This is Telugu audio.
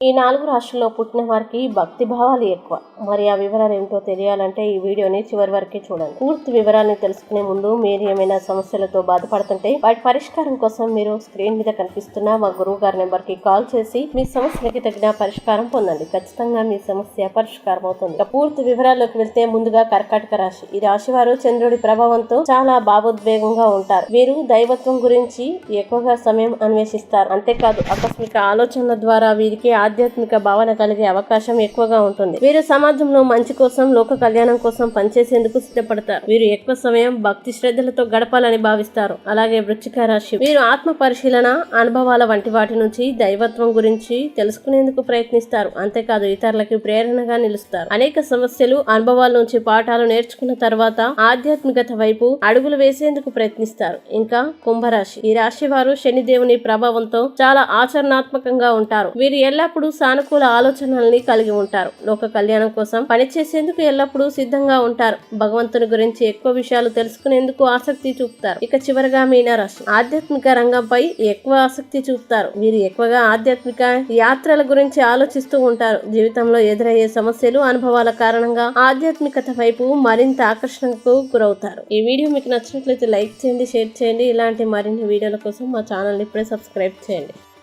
ఈ నాలుగు రాష్ట్రాల్లో పుట్టిన వారికి భక్తి భావాలు ఎక్కువ. మరి ఆ వివరాలు ఏమిటో తెలియాలంటే ఈ వీడియోని చివరి వరకే చూడండి. పూర్తి వివరాలను తెలుసుకునే ముందు మీరు ఏమైనా సమస్యలతో బాధపడుతుంటే వాటి పరిష్కారం కోసం మీరు స్క్రీన్ మీద కనిపిస్తున్న మా గురువు గారి నెంబర్కి కాల్ చేసి మీ సమస్యలకి తగిన పరిష్కారం పొందండి. ఖచ్చితంగా మీ సమస్య పరిష్కారం అవుతుంది పూర్తి వివరాల్లోకి వెళ్తే ముందుగా కర్కాటక రాశి. ఈ రాశి వారు చంద్రుడి ప్రభావంతో చాలా భావోద్వేగంగా ఉంటారు. వీరు దైవత్వం గురించి ఎక్కువగా సమయం అన్వేషిస్తారు. అంతేకాదు ఆకస్మిక ఆలోచనల ద్వారా వీరికి ఆధ్యాత్మిక భావన కలిగే అవకాశం ఎక్కువగా ఉంటుంది. వీరు సమాజంలో మంచి కోసం లోక కళ్యాణం కోసం పనిచేసేందుకు సిద్ధపడతారు. వీరు ఎక్కువ సమయం భక్తి శ్రద్ధలతో గడపాలని భావిస్తారు. అలాగే వృచ్చిక రాశి వీరు. ఆత్మ పరిశీలన అనుభవాల వంటి వాటి నుంచి దైవత్వం గురించి తెలుసుకునేందుకు ప్రయత్నిస్తారు. అంతేకాదు ఇతరులకి ప్రేరణగా నిలుస్తారు. అనేక సమస్యలు అనుభవాల నుంచి పాఠాలు నేర్చుకున్న తర్వాత ఆధ్యాత్మికత వైపు అడుగులు వేసేందుకు ప్రయత్నిస్తారు. ఇంకా కుంభరాశి. ఈ రాశి వారు శనిదేవుని ప్రభావంతో చాలా ఆచరణాత్మకంగా ఉంటారు. వీరు ఎల్లప్పుడూ సానుకూల ఆలోచనల్ని కలిగి ఉంటారు. లోక కళ్యాణం కోసం పనిచేసేందుకు ఎల్లప్పుడూ సిద్ధంగా ఉంటారు. భగవంతుని గురించి ఎక్కువ విషయాలు తెలుసుకునేందుకు ఆసక్తి చూపుతారు. ఇక చివరగా మీనరాశి. ఆధ్యాత్మిక రంగంపై ఎక్కువ ఆసక్తి చూపుతారు. వీరు ఎక్కువగా ఆధ్యాత్మిక యాత్రల గురించి ఆలోచిస్తూ ఉంటారు. జీవితంలో ఎదురయ్యే సమస్యలు అనుభవాల కారణంగా ఆధ్యాత్మికత వైపు మరింత ఆకర్షణకు గురవుతారు. ఈ వీడియో మీకు నచ్చినట్లయితే లైక్ చేయండి షేర్ చేయండి. ఇలాంటి మరిన్ని వీడియోల కోసం మా ఛానల్ని ఇప్పుడే సబ్స్క్రైబ్ చేయండి.